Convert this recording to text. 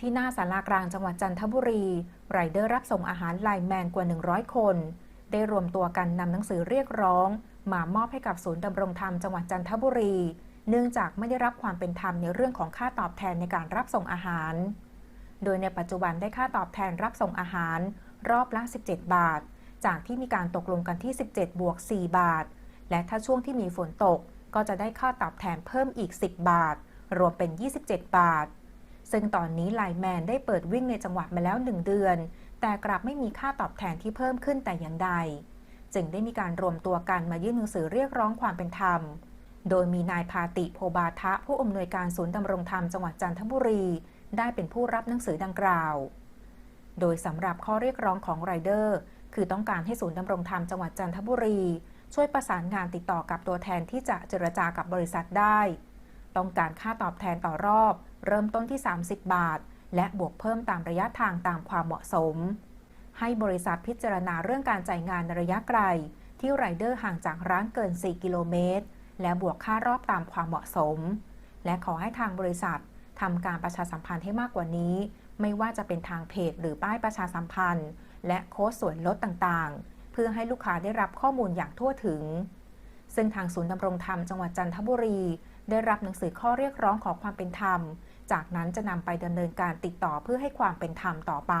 ที่หน้าสารากลางจังหวัดจันทบุรีไรเดอร์รับส่งอาหารไลแมนกว่า 100 คน ได้รวมตัวกันนำหนังสือเรียกร้อง มามอบให้กับศูนย์ดำรงธรรมจังหวัดจันทบุรี เนื่องจากไม่ได้รับความเป็นธรรมในเรื่องของค่าตอบแทนในการรับส่งอาหาร โดยในปัจจุบันได้ค่าตอบแทนรับส่งอาหาร รอบละ 17 บาท จากที่มีการตกลงกันที่ 17 บวก 4 บาท และถ้าช่วงที่มีฝนตกก็จะได้ค่าตอบแทนเพิ่มอีก 10 บาท รวมเป็น 27 บาท ซึ่งตอนนี้ไลแมนได้เปิดวิ่งในจังหวัดมาแล้ว 1 เดือน แต่กลับไม่มีค่าตอบแทนที่เพิ่มขึ้นแต่อย่างใด จึงได้มีการรวมตัวกันมายื่นหนังสือเรียกร้องความเป็นธรรม โดยมีนายพาติโพบาทะผู้อำนวยการศูนย์ดำรงธรรมจังหวัดจันทบุรี ได้เป็นผู้รับหนังสือดังกล่าว โดยสำหรับข้อเรียกร้องของไรเดอร์ คือต้องการให้ศูนย์ดำรงธรรมจังหวัดจันทบุรี ช่วยประสานงานติดต่อกับตัวแทนที่จะเจรจากับบริษัทได้ ต้องการค่าตอบแทนต่อรอบ เริ่มต้นที่ 30 บาท และบวกเพิ่มตามระยะทางตามความเหมาะสม ให้บริษัทพิจารณาเรื่องการจ่ายงานในระยะไกล ที่ไรเดอร์ห่างจากร้านเกิน 4 กิโลเมตร และบวกค่ารอบตามความเหมาะสม และขอให้ทางบริษัททำการประชาสัมพันธ์ให้มากกว่านี้ ไม่ว่าจะเป็นทางเพจหรือป้ายประชาสัมพันธ์ และโค้ดส่วนลดต่างๆ เพื่อให้ลูกค้าได้รับข้อมูลอย่างทั่วถึง ซึ่งทางศูนย์ดำรงธรรมจังหวัดจันทบุรี ได้รับหนังสือข้อเรียกร้องขอความเป็นธรรม จากนั้นจะนำไปดำเนินการติดต่อเพื่อให้ความเป็นธรรมต่อไป